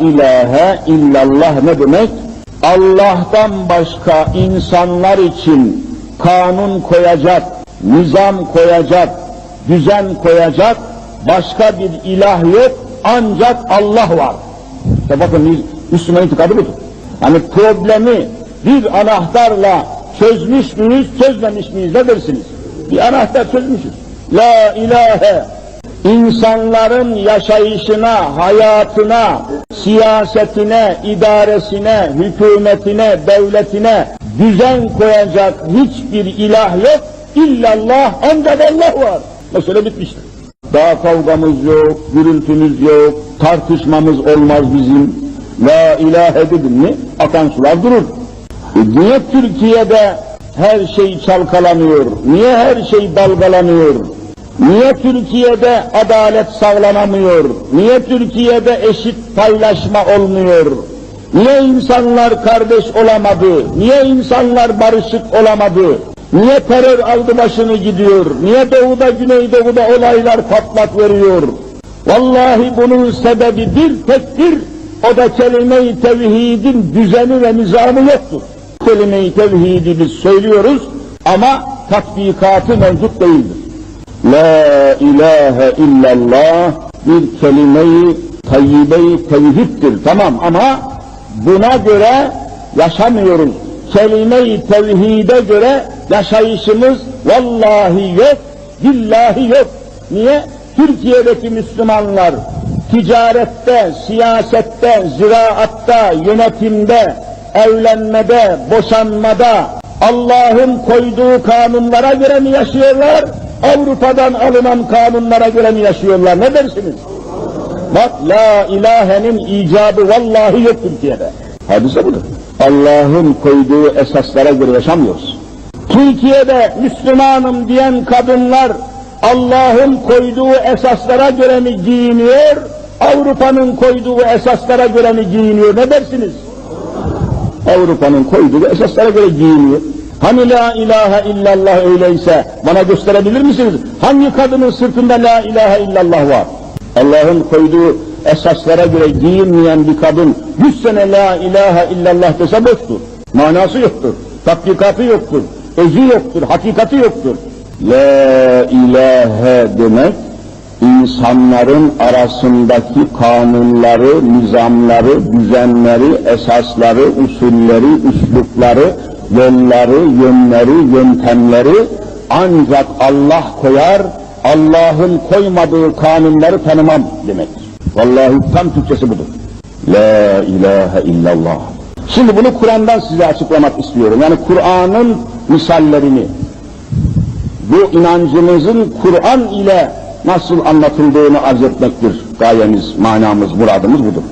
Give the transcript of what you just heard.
ilahe illallah ne demek? Allah'tan başka insanlar için kanun koyacak, nizam koyacak, düzen koyacak başka bir ilah yok ancak Allah var. İşte bakın Müslüman itikadı budur. Hani problemi bir anahtarla çözmüş müyüz, çözmemiş miyiz ne dersiniz? Bir anahtar çözmüşüz. La ilahe insanların yaşayışına, hayatına, siyasetine, idaresine, hükümetine, devletine düzen koyacak hiçbir ilah yok. İllallah ancak Allah var. Mesele bitmiştir. Daha kavgamız yok, gürültümüz yok, tartışmamız olmaz bizim. La ilahe dedin mi akan sular durur. E niye Türkiye'de her şey çalkalanıyor? Niye her şey dalgalanıyor? Niye Türkiye'de adalet sağlanamıyor? Niye Türkiye'de eşit paylaşma olmuyor? Niye insanlar kardeş olamadı? Niye insanlar barışık olamadı? Niye terör aldı başını gidiyor? Niye doğuda güneydoğuda olaylar patlak veriyor? Vallahi bunun sebebi bir tektir. O da kelime-i tevhidin düzeni ve nizamı yoktur. Kelime-i tevhidi biz söylüyoruz ama tatbikatı mevcut değildir. La ilahe illallah bir kelime-i tayyibe-i tevhiddir. Tamam ama buna göre yaşamıyoruz. Kelime-i tevhide göre yaşayışımız vallahi yok, billahi yok. Niye? Türkiye'deki Müslümanlar ticarette, siyasette, ziraatta, yönetimde, evlenmede, boşanmada Allah'ın koyduğu kanunlara göre mi yaşıyorlar? Avrupa'dan alınan kanunlara göre mi yaşıyorlar? Ne dersiniz? Bak la ilahenin icabı vallahi yok Türkiye'de. Hadise budur. Allah'ın koyduğu esaslara göre yaşamıyoruz. Türkiye'de Müslümanım diyen kadınlar Allah'ın koyduğu esaslara göre mi giyiniyor? Avrupa'nın koyduğu esaslara göre mi giyiniyor? Ne dersiniz? Avrupa'nın koyduğu esaslara göre giyiniyor. Hani la ilahe illallah öyleyse bana gösterebilir misiniz? Hangi kadının sırtında la ilahe illallah var? Allah'ın koyduğu esaslara göre giyinmeyen bir kadın yüz sene la ilahe illallah dese boştur. Manası yoktur. Tatbikatı yoktur. Özü yoktur. Hakikati yoktur. La ilahe demek insanların arasındaki kanunları, nizamları, düzenleri, esasları, usulleri, üslupları, yolları, yönleri, yöntemleri ancak Allah koyar, Allah'ın koymadığı kanunları tanımam demektir. Vallahi tam Türkçesi budur. La ilahe illallah. Şimdi bunu Kur'an'dan size açıklamak istiyorum. Yani Kur'an'ın misallerini, bu inancımızın Kur'an ile nasıl anlatıldığını arz etmektir. Gayemiz, manamız, muradımız budur.